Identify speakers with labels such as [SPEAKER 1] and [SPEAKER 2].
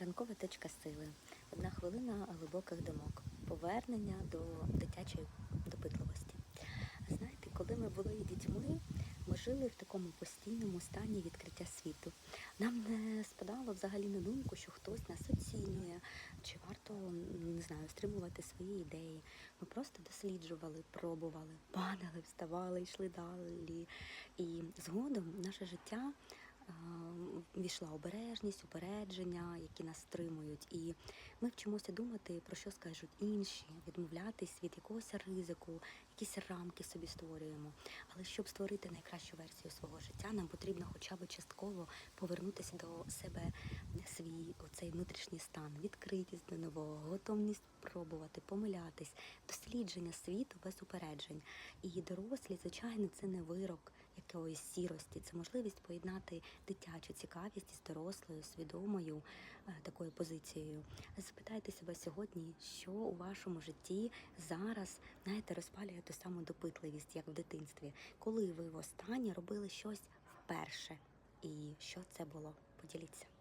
[SPEAKER 1] Ранкова точка сили. Одна хвилина глибоких думок. Повернення до дитячої допитливості. Знаєте, коли ми були дітьми, ми жили в такому постійному стані відкриття світу. Нам не спадало взагалі на думку, що хтось нас оцінює, чи варто не знаю, стримувати свої ідеї. Ми просто досліджували, пробували, падали, вставали, йшли далі. І згодом наше життя війшла обережність, упередження, які нас стримують. І ми вчимося думати, про що скажуть інші, відмовлятись від якогось ризику, якісь рамки собі створюємо. Але щоб створити найкращу версію свого життя, нам потрібно хоча б частково повернутися до себе свій оцей внутрішній стан, відкритість до нового, готовність пробувати, помилятись, дослідження світу без упереджень. І дорослі, звичайно, це не вирок якоїсь сірості, це можливість поєднати дитячу цікавість із дорослою, свідомою е, такою позицією. Запитайте себе сьогодні, що у вашому житті зараз знаєте, розпалює ту саму допитливість, як в дитинстві, коли ви востаннє робили щось вперше, і що це було? Поділіться.